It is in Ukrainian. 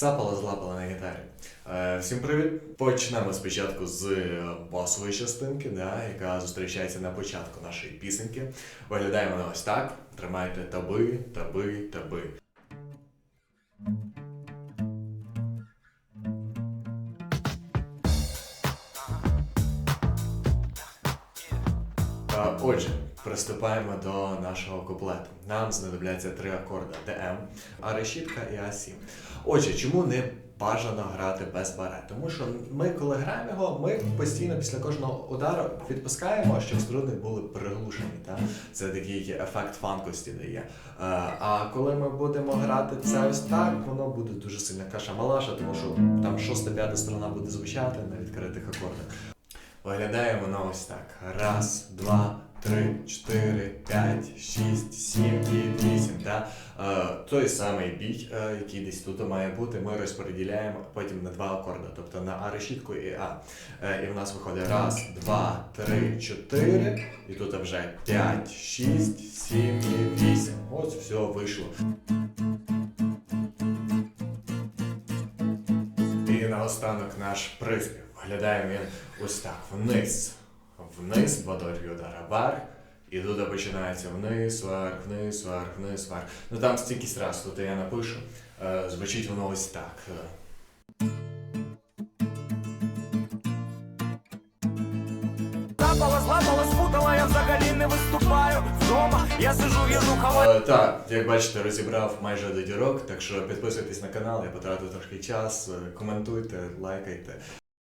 Сцапала, злапала на гітарі. Е, всім привіт! Почнемо спочатку з е, басової частинки, да, яка зустрічається на початку нашої пісеньки. Виглядає вона ось так. Тримайте таби, таби, таби. Отже, приступаємо до нашого куплету. Нам знадобляться три акорди ДМ, А решітка і А7. Отже, чому не бажано грати без баре? Тому що ми, коли граємо його, ми постійно після кожного удару відпускаємо, щоб струни були приглушені. Та? Це такий ефект фанкості дає. Е, А коли ми будемо грати це ось так, воно буде дуже сильна каша малаша, тому що там шоста п'ята сторона буде звучати на відкритих акордах. Виглядає воно ось так. Раз, два, три, чотири, п'ять, шість, сім і вісім. Та? Е, той самий бій, е, який десь тут має бути, ми розподіляємо потім на два акорди, тобто на А решітку і А. Е, і в нас виходить раз, два, три, чотири, і тут вже п'ять, шість, сім і вісім. Ось все вийшло. І наостанок наш приспів. Виглядає він ось так вниз. Вниз, бадор'ю дарабар. І тут починається вниз, вверх, вниз, вверх, вниз, вверх. Ну там стільки раз, тут я напишу. Е, звучить воно ось так. Запала, зламала, спутала, я взагалі не виступаю вдома. Я сижу, в'яжу, хаваю. Е, Так, як бачите, розібрав майже до дірок, так що підписуйтесь на канал, я потратив трошки час, е, коментуйте, лайкайте.